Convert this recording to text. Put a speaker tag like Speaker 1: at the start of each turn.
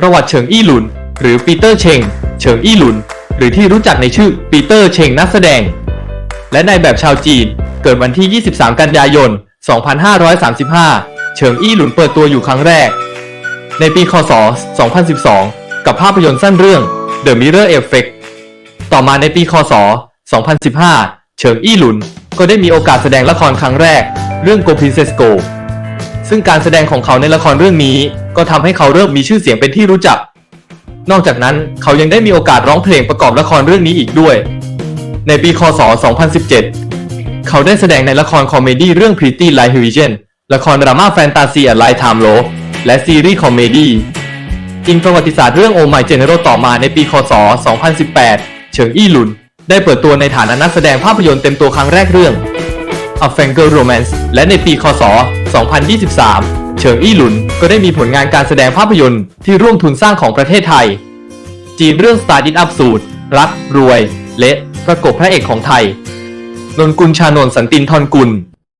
Speaker 1: ประวัติเฉิงอี้หลุน หรือปีเตอร์เชง เฉิงอี้หลุน หรือที่รู้จักในชื่อปีเตอร์เชงนักแสดง และในแบบชาวจีน เกิดวันที่ 23 กันยายน 2535 เฉิงอี้หลุนเปิดตัวอยู่ครั้งแรก ในปีคศ 2012 กับภาพยนตร์สั้นเรื่อง The Mirror Effect ต่อมาในปีคศ 2015 เฉิงอี้หลุน ก็ได้มีโอกาสแสดงละครครั้งแรก เรื่อง Go Princess Go ซึ่งการแสดงของเขาในละครเรื่องนี้ ก็ทำให้เขาเริ่มมีชื่อเสียงเป็นที่รู้จัก นอกจากนั้นเขายังได้มีโอกาสร้องเพลงประกอบละครเรื่องนี้อีกด้วย ในปีคศ 2017 เขาได้แสดงในละครคอมเมดี้เรื่อง Pretty Like Vision ละครดราม่าแฟนตาซีอไลท์ไทม์โลและซีรีส์คอมเมดี้อิงประวัติศาสตร์เรื่อง Oh My General ต่อมาในปีคศ 2018 เฉิงอี้หลุน ได้เปิดตัวในฐานะนักแสดงภาพยนตร์เต็มตัวครั้งแรกเรื่อง A f a n g e r Romance และในปีคศ 2023 เฉิงอี้หลุนก็ได้มีผลงานการแสดงภาพยนตร์ที่ร่วมทุนสร้างของประเทศไทย จีนเรื่อง Star It Up สูตร รัก รวย เละประกบพระเอกของไทย นนกุลชานนสันตินทรกุล